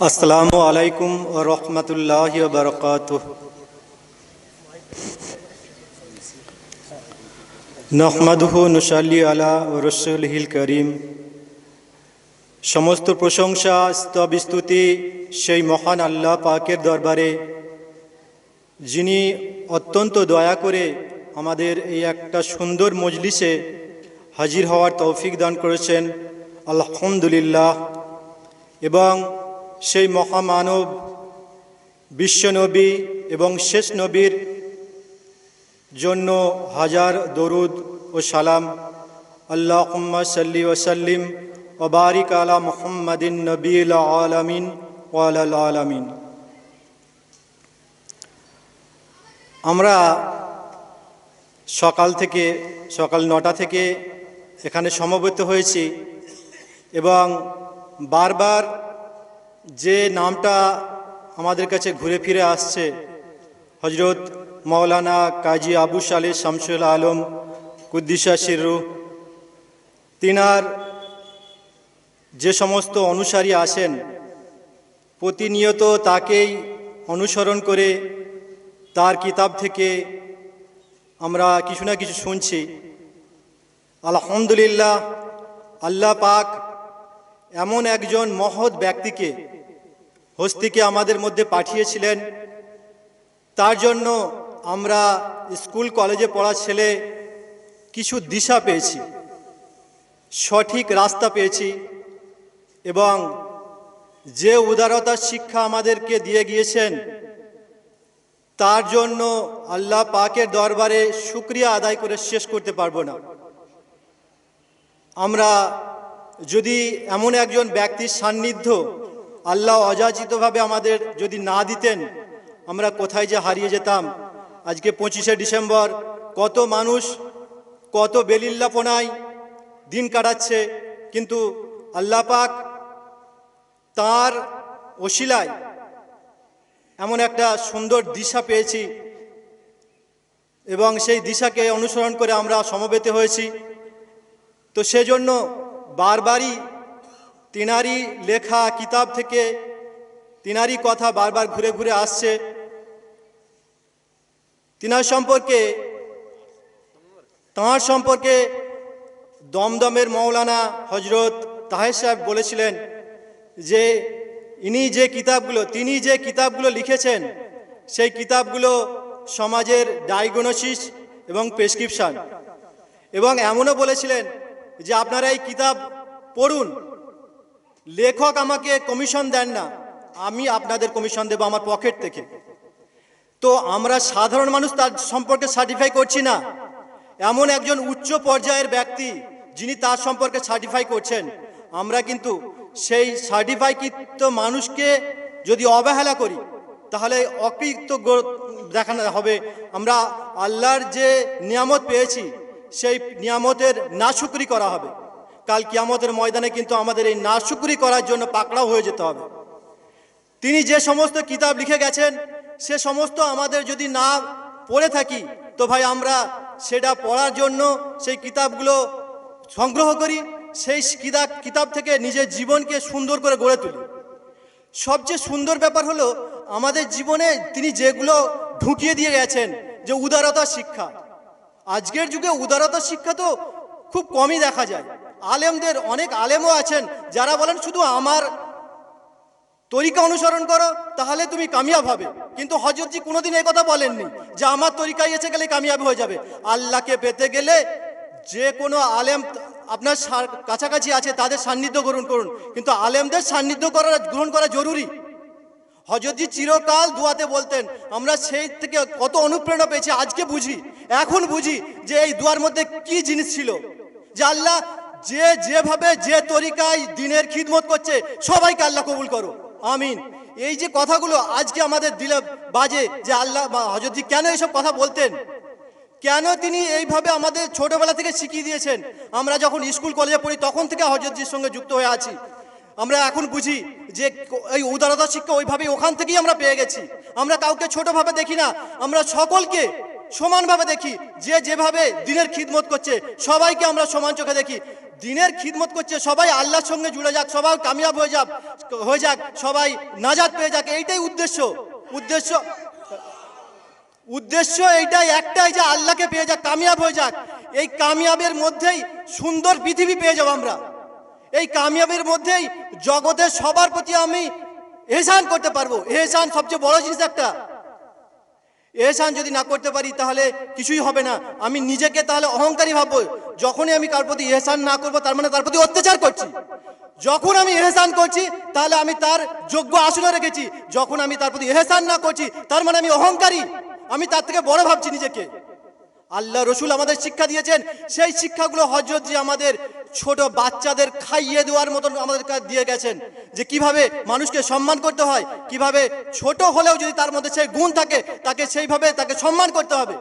আসসালামু আলাইকুম রহমতুল্লাহ বরকাত নহমাদুহু নুসাল্লি আলা রসুলহিল করিম। সমস্ত প্রশংসা, স্তব স্তুতি সেই মহান আল্লাহ পাকের দরবারে, যিনি অত্যন্ত দয়া করে আমাদের এই একটা সুন্দর মজলিসে হাজির হওয়ার তৌফিক দান করেছেন। আলহামদুলিল্লাহ। এবং সেই মহামানব, বিশ্বনবী এবং শেষ নবীর জন্য হাজার দরুদ ও সালাম। আল্লাহ সাল্লি ও বারিক আলা মোহাম্মদিন নবীল আলমিন ওয়াল আলমিন। আমরা সকাল থেকে, সকাল নটা থেকে এখানে সমবেত হয়েছি এবং বারবার যে নামটা আমাদের কাছে ঘুরে ফিরে আসছে হজরত মৌলানা কাজী আবু সালে শামসুল আলম কুদ্দিসা শিরু তিনার যে সমস্ত অনুসারী আসেন, প্রতিনিয়ত তাকেই অনুসরণ করে তার কিতাব থেকে আমরা কিছু না কিছু শুনছি। আলহামদুলিল্লাহ, আল্লাহ পাক এমন একজন মহৎ ব্যক্তিকে হস্তিকে আমাদের মধ্যে পাঠিয়েছিলেন। তার জন্য আমরা স্কুল কলেজে পড়া ছেলে কিছু দিশা পেয়েছি, সঠিক রাস্তা পেয়েছি এবং যে উদারতার শিক্ষা আমাদেরকে দিয়ে গিয়েছেন, তার জন্য আল্লাহ পাকের দরবারে শুক্রিয়া আদায় করে শেষ করতে পারব না। আমরা যদি এমন একজন ব্যক্তির সান্নিধ্য আল্লাহ অযাচিতভাবে আমাদের যদি না দিতেন, আমরা কোথায় যে হারিয়ে যেতাম? আজকে পঁচিশে ডিসেম্বর, কত মানুষ, কত বেলিল্লাপনায় দিন কাটাচ্ছে, কিন্তু আল্লাহ পাক তার ওশিলায় এমন একটা সুন্দর দিশা পেয়েছি এবং সেই দিশাকে অনুসরণ করে আমরা সমবেত হয়েছি। তো সেজন্য বারবারই তিনারি লেখা কিতাব থেকে তিনারি কথা বারবার ঘুরে ঘুরে আসছে। তিনার সম্পর্কে, তাঁর সম্পর্কে দমদমের মৌলানা হজরত তাহের সাহেব বলেছিলেন যে, ইনি যে কিতাবগুলো, তিনি যে কিতাবগুলো লিখেছেন, সেই কিতাবগুলো সমাজের ডায়াগনোসিস এবং প্রেসক্রিপশন। এবং এমনও বলেছিলেন যে আপনারা এই কিতাব পড়ুন। লেখক আমাকে কমিশন দেন না, আমি আপনাদের কমিশন দেবো আমার পকেট থেকে। তো আমরা সাধারণ মানুষ তার সম্পর্কে সার্টিফাই করছি না। এমন একজন উচ্চ পর্যায়ের ব্যক্তি যিনি তার সম্পর্কে সার্টিফাই করছেন। আমরা কিন্তু সেই সার্টিফাইকৃত মানুষকে যদি অবহেলা করি, তাহলে অকৃত দেখানো হবে। আমরা আল্লাহর যে নিয়ামত পেয়েছি সেই নিয়ামতের নাশুকরি করা হবে। কাল কিয়ামতের ময়দানে কিন্তু আমাদের এই নাশুকরি করার জন্য পাকড়াও হয়ে যেতে হবে। তিনি যে সমস্ত কিতাব লিখে গেছেন, সে সমস্ত আমাদের যদি না পড়ে থাকি, তো ভাই আমরা সেটা পড়ার জন্য সেই কিতাবগুলো সংগ্রহ করি, সেই কিতাব কিতাব থেকে নিজের জীবনকে সুন্দর করে গড়ে তুলি। সবচেয়ে সুন্দর ব্যাপার হলো, আমাদের জীবনে তিনি যেগুলো ঢুকিয়ে দিয়ে গেছেন, যে উদারতা শিক্ষা আজকের যুগে উদারতা শিক্ষা তো খুব কমই দেখা যায়। আলেমদের অনেক আলেমও আছেন যারা বলেন, শুধু আমার তরিকা অনুসরণ করো, তাহলে তুমি কামিয়াব হবে। কিন্তু হজরতজি কোনোদিন এই কথা বলেননি যে, আমার তরিকায় এসে গেলে কামিয়াব হয়ে যাবে। আল্লাহকে পেতে গেলে যে কোনো আলেম আপনার কাছাকাছি আছে, তাদের সান্নিধ্য গ্রহণ করুন। কিন্তু আলেমদের সান্নিধ্য করা গ্রহণ করা জরুরি। হজরতজি চিরকাল দুয়াতে বলতেন, আমরা সেই থেকে কত অনুপ্রেরণা পেয়েছি, আজকে বুঝি, এখন বুঝি যে এই দুয়ার মধ্যে কি জিনিস ছিল। যে আল্লাহ যে যেভাবে যে তরিকায় দিনের খিদমত করছে, সবাইকে আল্লাহ কবুল করো আমিন। এই যে কথাগুলো আজকে আমাদের দিলে বাজে যে আল্লাহ হজরতজি কেন এইসব কথা বলতেন? কেন তিনি এইভাবে আমাদের ছোটবেলা থেকে শিখিয়ে দিয়েছেন? আমরা যখন স্কুল কলেজে পড়ি, তখন থেকে হজরতজির সঙ্গে যুক্ত হয়ে আছি। আমরা এখন বুঝি যে এই উদারতা শিক্ষা ওইভাবেই ওখান থেকেই আমরা পেয়ে গেছি। আমরা কাউকে ছোটোভাবে দেখি না। আমরা সকলকে সমানভাবে দেখি। যে যেভাবে দিনের খিদমত করছে, সবাইকে আমরা সমান চোখে দেখি। দিনের খিদমত করছে, সবাই আল্লাহর সঙ্গে জুড়ে যাক, সবাই কামিয়াব হয়ে যাক হয়ে যাক, সবাই নাজাদ পেয়ে যাক, এইটাই উদ্দেশ্য। উদ্দেশ্য উদ্দেশ্য এইটাই, একটাই যে আল্লাহকে পেয়ে যাক, কামিয়াব হয়ে যাক। এই কামিয়াবের মধ্যেই সুন্দর পৃথিবী পেয়ে যাব আমরা। এই কামিয়াবের মধ্যেই জগতের সবার প্রতি আমি এহসান করতে পারব। এহসান সবচেয়ে বড় জিনিস একটা। এহসান যদি না করতে পারি, তাহলে কিছুই হবে না। আমি নিজেকে তাহলে অহংকারী ভাববো। যখনই আমি কার প্রতি এহসান না করব, তার মানে তার প্রতি অত্যাচার করছি। যখন আমি এহসান করছি, তাহলে আমি তার যোগ্য আসনে রেখেছি। যখন আমি তার প্রতি এহসান না করছি, তার মানে আমি অহংকারী। আমি তার থেকে বড় ভাবছি নিজেকে। আল্লাহ রসুল আমাদের শিক্ষা দিয়েছেন। সেই শিক্ষাগুলো হজরত যে আমাদের ছোট বাচ্চাদের খাইয়ে দেওয়ার মতন আমাদের কাছে দিয়ে গেছেন যে কীভাবে মানুষকে সম্মান করতে হয়, কীভাবে ছোট হলেও যদি তার মধ্যে সেই গুণ থাকে, তাকে সেইভাবে তাকে সম্মান করতে হবে।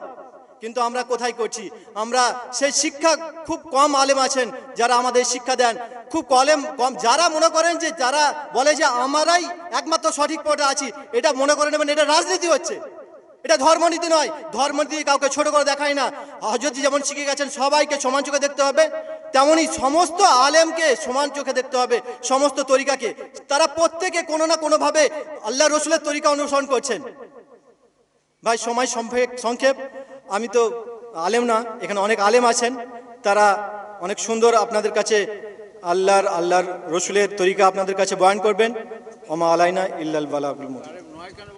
কিন্তু আমরা কোথায় করছি? আমরা সেই শিক্ষা খুব কম আলেম আছেন যারা আমাদের শিক্ষা দেন। খুব কলেম কম, যারা মনে করেন যে যারা বলে যে আমারাই একমাত্র সঠিক পথে আছি, এটা মনে করে নেবেন এটা রাজনীতি হচ্ছে। এটা ধর্মনীতি নয়। ধর্মনীতি কাউকে ছোট করে দেখায় না। হজরতজি যেমন শিখে গেছেন, সবাইকে সমান চোখে দেখতে হবে। তেমনি সমস্ত আলেমকে সমান চোখে দেখতে হবে, সমস্ত তরিকাকে। তারা প্রত্যেকে কোনো না কোনোভাবে আল্লাহ রসুলের তরিকা অনুসরণ করছেন। ভাই, সময় সংক্ষেপ সংক্ষেপ। আমি তো আলেম না, এখানে অনেক আলেম আছেন। তারা অনেক সুন্দর আপনাদের কাছে আল্লাহর আল্লাহর রসুলের তরিকা আপনাদের কাছে বয়ান করবেন। ওমা আলাইনা ইল্লাল বালাগুল মুবিন